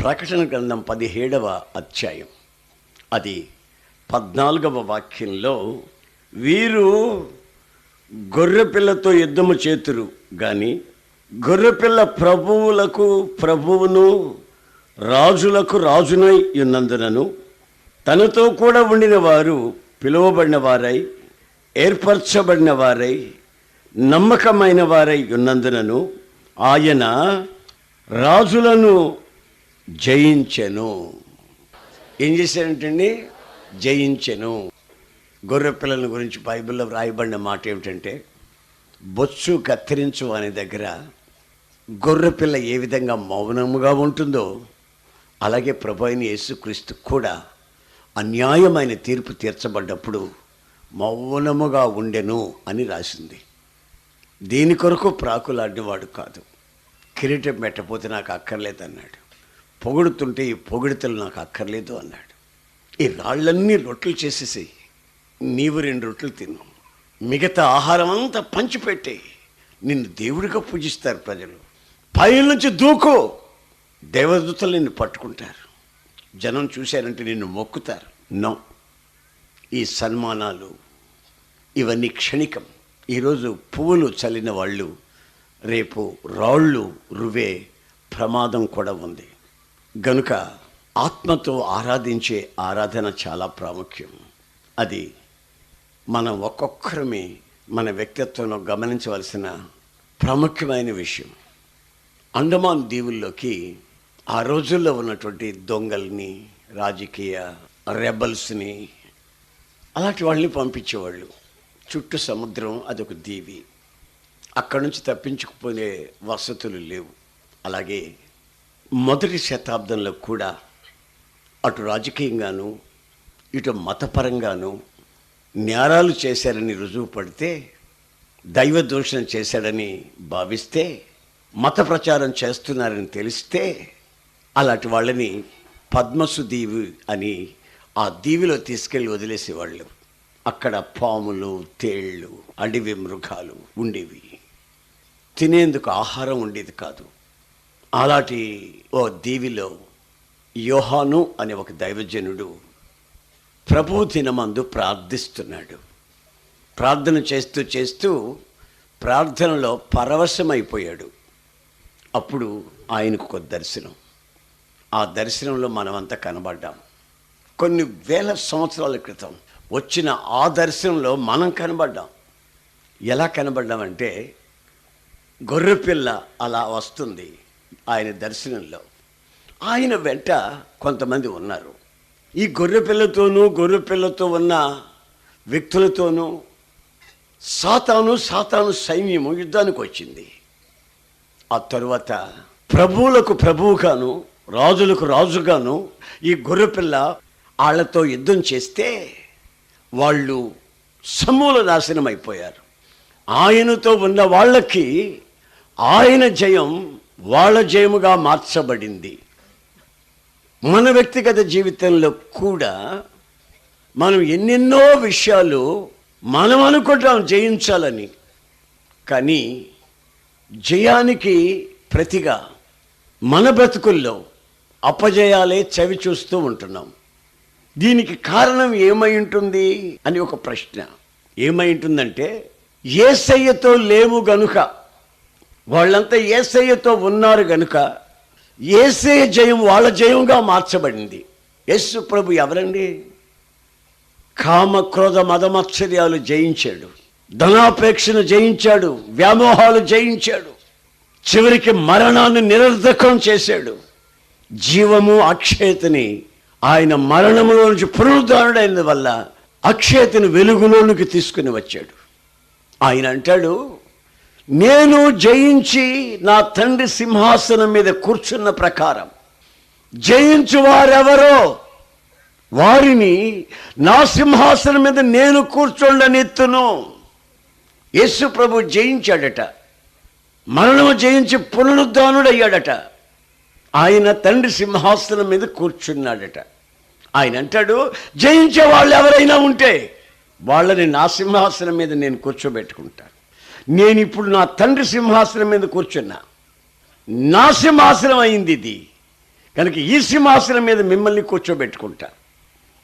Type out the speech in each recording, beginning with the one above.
ప్రకటన గ్రంథం పదిహేడవ అధ్యాయం. అది పద్నాలుగవ వాక్యంలో వీరు గొర్రెపిల్లతో యుద్ధము చేతురు కానీ గొర్రెపిల్ల ప్రభువులకు ప్రభువును రాజులకు రాజునై ఉన్నందునను తనతో కూడా ఉండిన వారు పిలువబడిన వారై ఏర్పరచబడిన వారై నమ్మకమైన వారై ఉన్నందునను ఆయన రాజులను జయించెను. ఏం చేశారంటండి? జయించెను. గొర్రె పిల్లల గురించి బైబిల్లో వ్రాయబడిన మాట ఏమిటంటే బొచ్చు కత్తిరించు అనే దగ్గర గొర్రె పిల్ల ఏ విధంగా మౌనముగా ఉంటుందో అలాగే ప్రభు అయిన యేసుక్రీస్తు కూడా అన్యాయమైన తీర్పు తీర్చబడ్డప్పుడు మౌనముగా ఉండెను అని రాసింది. దీని కొరకు ప్రాకులాడినవాడు కాదు. కిరీటం పెట్టకపోతే నాకు అక్కర్లేదు అన్నాడు పొగుడుతుంటే ఈ పొగిడితలు నాకు అక్కర్లేదు అన్నాడు. ఈ రాళ్ళన్నీ రొట్టెలు చేసేసి నీవు రెండు రొట్టెలు తిను. మిగతా ఆహారం అంతా పంచిపెట్టే. నిన్ను దేవుడిగా పూజిస్తారు ప్రజలు. పైనుంచి దూకు. దేవదూతలు నిన్ను పట్టుకుంటారు. జనం చూశారంటే నిన్ను మొక్కుతారు. నో. ఈ సన్మానాలు ఇవన్నీ క్షణికం. ఈరోజు పువ్వులు చల్లిన వాళ్ళు రేపు రాళ్ళు రువే ప్రమాదం కూడా ఉంది. గనుక ఆత్మతో ఆరాధించే ఆరాధన చాలా ప్రాముఖ్యం. అది మనం ఒక్కొక్కరమే మన వ్యక్తిత్వంలో గమనించవలసిన ప్రాముఖ్యమైన విషయం. అండమాన్ దీవుల్లోకి ఆ రోజుల్లో ఉన్నటువంటి దొంగల్ని రాజకీయ రెబల్స్ని అలాంటి వాళ్ళని పంపించేవాళ్ళు. చుట్టూ సముద్రం అదొక దీవి. అక్కడి నుంచి తప్పించుకుపోయే వసతులు లేవు. అలాగే మొదటి శతాబ్దంలో కూడా అటు రాజకీయంగాను ఇటు మతపరంగాను నేరాలు చేశారని రుజువు పడితే దైవ దూషణ చేశాడని భావిస్తే మత ప్రచారం చేస్తున్నారని తెలిస్తే అలాంటి వాళ్ళని పద్మసు దీవి అని ఆ దీవిలో తీసుకెళ్ళి వదిలేసేవాళ్ళు. అక్కడ పాములు తేళ్ళు అడవి మృగాలు ఉండేవి. తినేందుకు ఆహారం ఉండేది కాదు. అలాంటి ఓ దీవిలో యోహాను అనే ఒక దైవజనుడు ప్రభు దినమందు ప్రార్థిస్తున్నాడు. ప్రార్థన చేస్తూ చేస్తూ ప్రార్థనలో పరవశమైపోయాడు. అప్పుడు ఆయనకు ఒక దర్శనం. ఆ దర్శనంలో మనమంతా కనబడ్డాం. కొన్ని వేల సంవత్సరాల క్రితం వచ్చిన ఆ దర్శనంలో మనం కనబడ్డాం. ఎలా కనబడ్డామంటే గొర్రెపిల్ల అలా వస్తుంది. ఆయన దర్శనంలో. ఆయన వెంట కొంతమంది ఉన్నారు. ఈ గొర్రెపిల్లతోనూ గొర్రెపిల్లతో ఉన్న వ్యక్తులతోనూ సాతాను సాతాను సైన్యము యుద్ధానికి వచ్చింది. ఆ తరువాత ప్రభువులకు ప్రభువుగాను రాజులకు రాజుగాను ఈ గొర్రెపిల్ల వాళ్ళతో యుద్ధం చేస్తే వాళ్ళు సమూల నాశనం అయిపోయారు ఆయనతో ఉన్న వాళ్ళకి ఆయన జయం వాళ్ళ జయముగా మార్చబడింది. మన వ్యక్తిగత జీవితంలో కూడా మనం ఎన్నెన్నో విషయాలు మనం అనుకుంటాం జయించాలని. కానీ జయానికి ప్రతిగా మన బ్రతుకుల్లో అపజయాలే చవి చూస్తూ ఉంటున్నాం. దీనికి కారణం ఏమై ఉంటుంది అని ఒక ప్రశ్న. ఏమై ఉంటుందంటే శయ్యతో లేవు గనుక. వాళ్ళంతా ఏసయ్యతో ఉన్నారు గనుక ఏసయ్య జయం వాళ్ళ జయంగా మార్చబడింది. యేసు ప్రభు ఎవరండి? కామ క్రోధ మదమత్సర్యాలు జయించాడు. ధనాపేక్షను జయించాడు. వ్యామోహాలు జయించాడు. చివరికి మరణాన్ని నిరర్ధకం చేశాడు. జీవము అక్షయతని ఆయన మరణములో నుంచి పునరుద్ధరణైన వల్ల అక్షయతని వెలుగులోనికి తీసుకుని వచ్చాడు. ఆయన అంటాడు నేను జయించి నా తండ్రి సింహాసనం మీద కూర్చున్న ప్రకారం జయించు వారెవరో వారిని నా సింహాసనం మీద నేను కూర్చోండనెత్తును. యేసు ప్రభు జయించాడట. మరణము జయించి పునరుద్ధానుడయ్యాడట. ఆయన తండ్రి సింహాసనం మీద కూర్చున్నాడట. ఆయన అంటాడు జయించే వాళ్ళు ఎవరైనా ఉంటే వాళ్ళని నా సింహాసనం మీద నేను కూర్చోబెట్టుకుంటాను. నేను ఇప్పుడు నా తండ్రి సింహాసనం మీద కూర్చున్నా. నా సింహాసనం అయింది ఇది. కనుక ఈ సింహాసనం మీద మిమ్మల్ని కూర్చోబెట్టుకుంటా.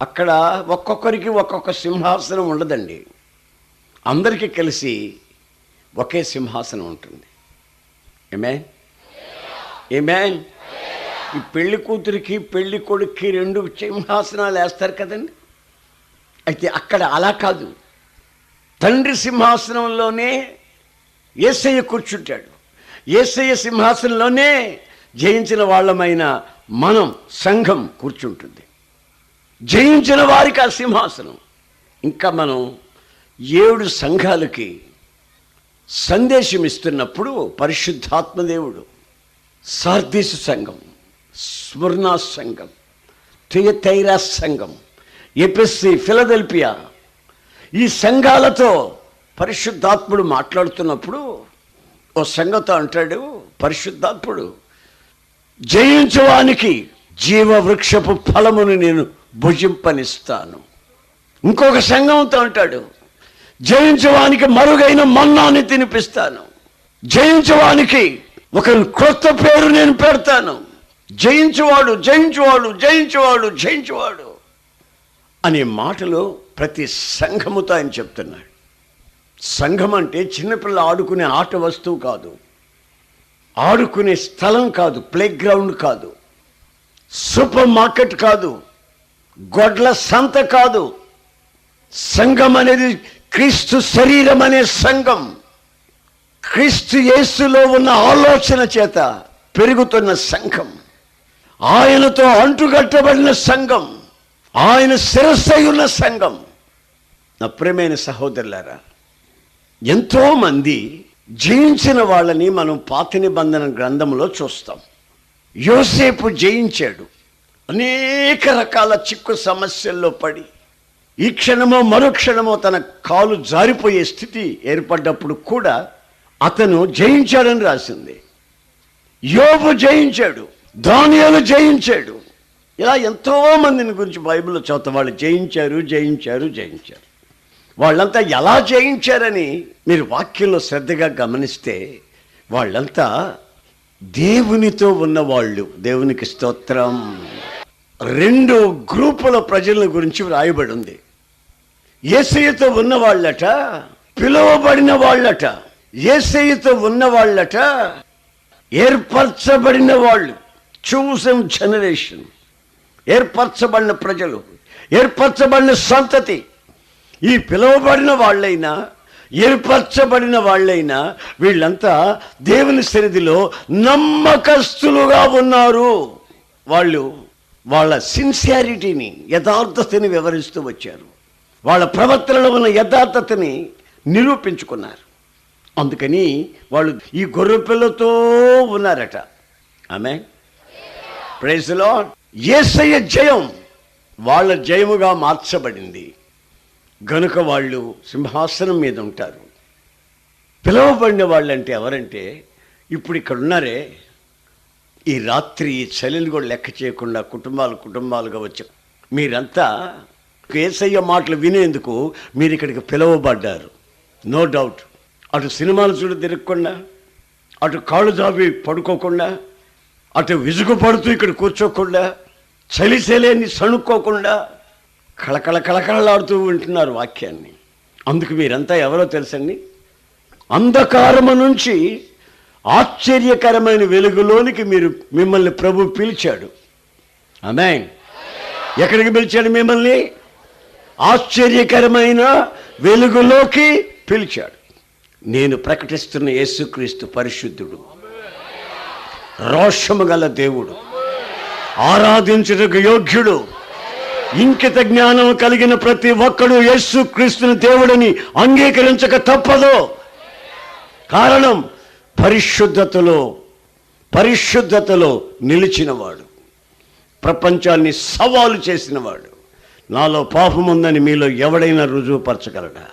అక్కడ ఒక్కొక్కరికి ఒక్కొక్క సింహాసనం ఉండదండి. అందరికీ కలిసి ఒకే సింహాసనం ఉంటుంది. ఏమే ఏమే ఈ పెళ్ళి కూతురికి పెళ్ళి కొడుక్కి రెండు సింహాసనాలు వేస్తారు కదండి. అయితే అక్కడ అలా కాదు. తండ్రి సింహాసనంలోనే ఏసయ్య కూర్చుంటాడు. ఏసయ్య సింహాసనంలోనే జయించిన వాళ్ళమైన మనం సంఘం కూర్చుంటుంది. జయించిన వారికి ఆ సింహాసనం. ఇంకా మనం ఏడు సంఘాలకి సందేశం ఇస్తున్నప్పుడు పరిశుద్ధాత్మదేవుడు సార్దీసు సంఘం స్వర్ణా సంఘం థియతైరా సంఘం ఎపిస్సి ఫిలదెల్పియా ఈ సంఘాలతో పరిశుద్ధాత్ముడు మాట్లాడుతున్నప్పుడు ఓ సంగత అంటాడు పరిశుద్ధాత్ముడు జయించవానికి జీవవృక్షపు ఫలమును నేను భుజింపనిస్తాను. ఇంకొక సంఘంతో అంటాడు జయించవానికి మరుగైన మన్నాన్ని తినిపిస్తాను. జయించవానికి ఒక క్రొత్త పేరు నేను పెడతాను. జయించువాడు జయించువాడు జయించువాడు జయించువాడు అనే మాటలు ప్రతి సంఘముతో ఆయన చెప్తున్నాడు. సంఘం అంటే చిన్నపిల్ల ఆడుకునే ఆట వస్తువు కాదు. ఆడుకునే స్థలం కాదు ప్లే గ్రౌండ్ కాదు. సూపర్ మార్కెట్ కాదు గొడ్ల సంత కాదు. సంఘం అనేది క్రీస్తు శరీరం అనే సంఘం. క్రీస్తు యేసులో ఉన్న ఆలోచన చేత పెరుగుతున్న సంఘం. ఆయనతో అంటుగట్టబడిన సంఘం. ఆయన శిరస్సై ఉన్న సంఘం. నా ప్రేమైన సహోదరులారా ఎంతో మంది జయించిన వాళ్ళని మనం పాత నిబంధన గ్రంథంలో చూస్తాం. యోసేపు జయించాడు. అనేక రకాల చిక్కు సమస్యల్లో పడి ఈ క్షణమో మరో క్షణమో తన కాలు జారిపోయే స్థితి ఏర్పడ్డప్పుడు కూడా అతను జయించాడని రాసింది. యోబు జయించాడు దానియాలు జయించాడు. ఇలా ఎంతో మందిని గురించి బైబిల్లో చదువుతా వాళ్ళు జయించారు జయించారు జయించారు. వాళ్ళంతా ఎలా జయించారని మీరు వాక్యంలో శ్రద్ధగా గమనిస్తే వాళ్ళంతా దేవునితో ఉన్నవాళ్ళు. దేవునికి స్తోత్రం. రెండు గ్రూపుల ప్రజల గురించి వ్రాయబడి ఉంది ఏసయ్యతో ఉన్న వాళ్ళట పిలువబడిన వాళ్ళట ఏసయ్యతో ఉన్న వాళ్ళట ఏర్పరచబడిన వాళ్ళు చూసం జనరేషన్ ఏర్పరచబడిన ప్రజలు ఏర్పరచబడిన సంతతి. ఈ పిలువబడిన వాళ్ళైనా ఏర్పరచబడిన వాళ్ళైనా వీళ్ళంతా దేవుని సన్నిధిలో నమ్మకస్తులుగా ఉన్నారు. వాళ్ళు వాళ్ళ సిన్సియారిటీని యథార్థతని వివరిస్తూ వచ్చారు. వాళ్ళ ప్రవర్తనలో ఉన్న యథార్థతని నిరూపించుకున్నారు. అందుకని వాళ్ళు ఈ గొర్రె పిల్లతో ఉన్నారట ఆమె ప్రైజ్లో ఏసయ్య జయం వాళ్ళ జయముగా మార్చబడింది. గనుక వాళ్ళు సింహాసనం మీద ఉంటారు. పిలువబడిన వాళ్ళంటే ఎవరంటే ఇప్పుడు ఇక్కడ ఉన్నారే ఈ రాత్రి చలిని కూడా లెక్క చేయకుండా కుటుంబాలు కుటుంబాలుగా వచ్చారు మీరంతా ఏసయ్య మాటలు వినేందుకు మీరు ఇక్కడికి పిలువబడ్డారు. No doubt. అటు సినిమాలు చూడ తిరగకుండా అటు కాళ్ళు జాబి పడుకోకుండా అటు విసుగు పడుతూ ఇక్కడ కూర్చోకుండా చలి చలేని సణుక్కోకుండా కళకళ కళకళలాడుతూ వింటున్నారు వాక్యాన్ని. అందుకు మీరంతా ఎవరో తెలుసండి? అంధకారము నుంచి ఆశ్చర్యకరమైన వెలుగులోనికి మీరు మిమ్మల్ని ప్రభు పిలిచాడు. ఆమె ఎక్కడికి పిలిచాడు మిమ్మల్ని? ఆశ్చర్యకరమైన వెలుగులోకి పిలిచాడు. నేను ప్రకటిస్తున్న యేసుక్రీస్తు పరిశుద్ధుడు. రోషము గల దేవుడు. ఆరాధించుటకు యోగ్యుడు. ఇంకిత జ్ఞానం కలిగిన ప్రతి ఒక్కడు యస్సు క్రీస్తుని దేవుడిని అంగీకరించక తప్పదు. కారణం పరిశుద్ధతలో పరిశుద్ధతలో నిలిచినవాడు. ప్రపంచాన్ని సవాలు చేసినవాడు. నాలో పాపం ఉందని మీలో ఎవడైనా రుజువుపరచగలడా?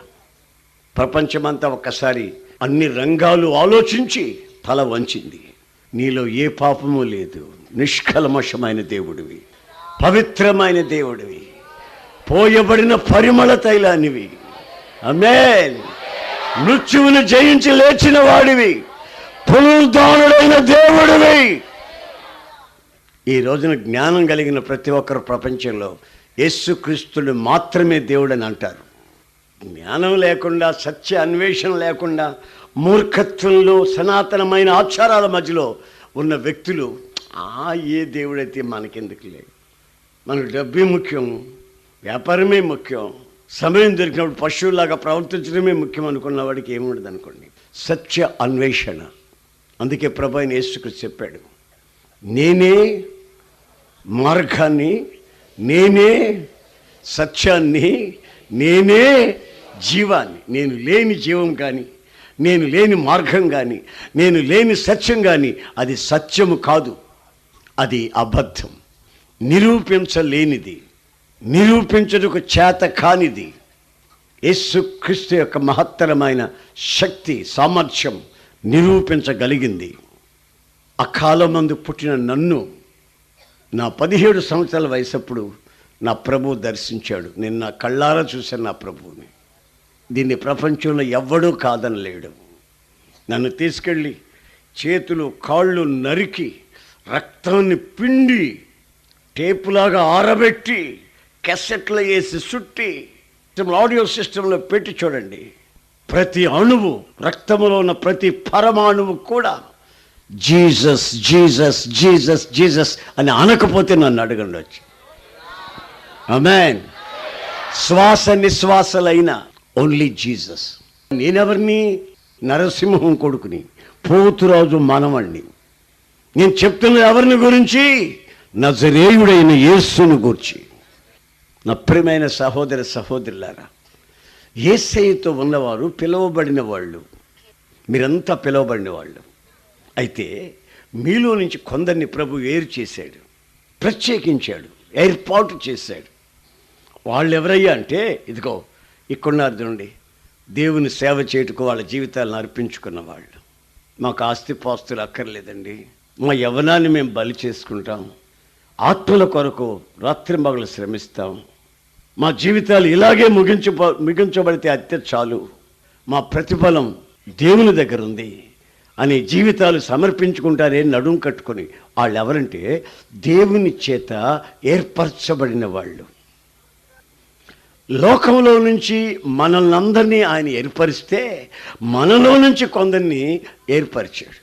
ప్రపంచమంతా ఒక్కసారి అన్ని రంగాలు ఆలోచించి తల వంచింది. నీలో ఏ పాపము లేదు. నిష్కల్మషమైన దేవుడివి. పవిత్రమైన దేవుడివి. పోయబడిన పరిమళ తైలానివి అమేన్ మృత్యువును జయించి లేచిన వాడివి. పునరుద్ధానుడైన దేవుడివి. ఈ రోజున జ్ఞానం కలిగిన ప్రతి ఒక్కరు ప్రపంచంలో యేసుక్రీస్తుడు మాత్రమే దేవుడని అంటారు. జ్ఞానం లేకుండా సత్య అన్వేషణ లేకుండా మూర్ఖత్వంలో సనాతనమైన ఆచారాల మధ్యలో ఉన్న వ్యక్తులు ఆ ఏ దేవుడైతే మనకెందుకు లేదు మనకు డబ్బే ముఖ్యం వ్యాపారమే ముఖ్యం. సమయం దొరికినప్పుడు పశువులాగా ప్రవర్తించడమే ముఖ్యం అనుకున్న వాడికి ఏముండదు అనుకోండి సత్య అన్వేషణ. అందుకే ప్రభు ఆయన చెప్పాడు నేనే మార్గాన్ని నేనే సత్యాన్ని నేనే జీవాన్ని. నేను లేని జీవం కానీ నేను లేని మార్గం కానీ నేను లేని సత్యం కానీ అది సత్యము కాదు అది అబద్ధం. నిరూపించలేనిది. నిరూపించుటకు చేత కానిది. యేసుక్రీస్తు యొక్క మహత్తరమైన శక్తి సామర్థ్యం నిరూపించగలిగింది. అకాలమందు పుట్టిన నన్ను నా పదిహేడు సంవత్సరాల వయసప్పుడు నా ప్రభు దర్శించాడు. నేను నా కళ్ళారా చూశాను నా ప్రభువుని. దీన్ని ప్రపంచంలో ఎవ్వడూ కాదనలేడు. నన్ను తీసుకెళ్ళి చేతులు కాళ్ళు నరికి రక్తాన్ని పిండి టేపులాగా ఆరబెట్టి కెసెట్లో వేసి సుట్టి ఆడియో సిస్టంలో పెట్టి చూడండి. ప్రతి అణువు రక్తములో ఉన్న ప్రతి పరమాణువు కూడా జీసస్ జీసస్ జీసస్ జీసస్ అని అనకపోతే నన్ను అడగండి వచ్చి. అమెన్ శ్వాస నిశ్వాసలైన ఓన్లీ జీసస్ నేనెవరిని? నరసింహం కొడుకుని. పోతురాజు మనవణ్ణి. నేను చెప్తున్నది ఎవరిని గురించి? నజరేయుడైన యేసును గూర్చి. నా ప్రియమైన సహోదర సహోదరులారా ఏసైతో ఉన్నవారు పిలువబడిన వాళ్ళు మీరంతా పిలువబడిన వాళ్ళు. అయితే మీలో నుంచి కొందరిని ప్రభు వేరు చేశాడు ప్రత్యేకించాడు ఏర్పాటు చేశాడు. వాళ్ళు ఎవరయ్యా అంటే ఇదిగో ఇక్కడున్నారు చూడండి దేవుని సేవ చేయుటకు వాళ్ళ జీవితాలను అర్పించుకున్న వాళ్ళు. మాకు ఆస్తిపాస్తులు అక్కర్లేదండి. మా యవనాన్ని మేము బలి చేసుకుంటాం ఆత్మల కొరకు రాత్రి మగలు శ్రమిస్తాం. మా జీవితాలు ఇలాగే ముగించు ముగించబడితే అత్య చాలు. మా ప్రతిఫలం దేవుని దగ్గర ఉంది అని జీవితాలు సమర్పించుకుంటారే నడుం కట్టుకొని వాళ్ళు ఎవరంటే దేవుని చేత ఏర్పరచబడిన వాళ్ళు. లోకంలో నుంచి మనల్ని అందరినీ ఆయన ఏర్పరిస్తే మనలో నుంచి కొందరిని ఏర్పరిచాడు.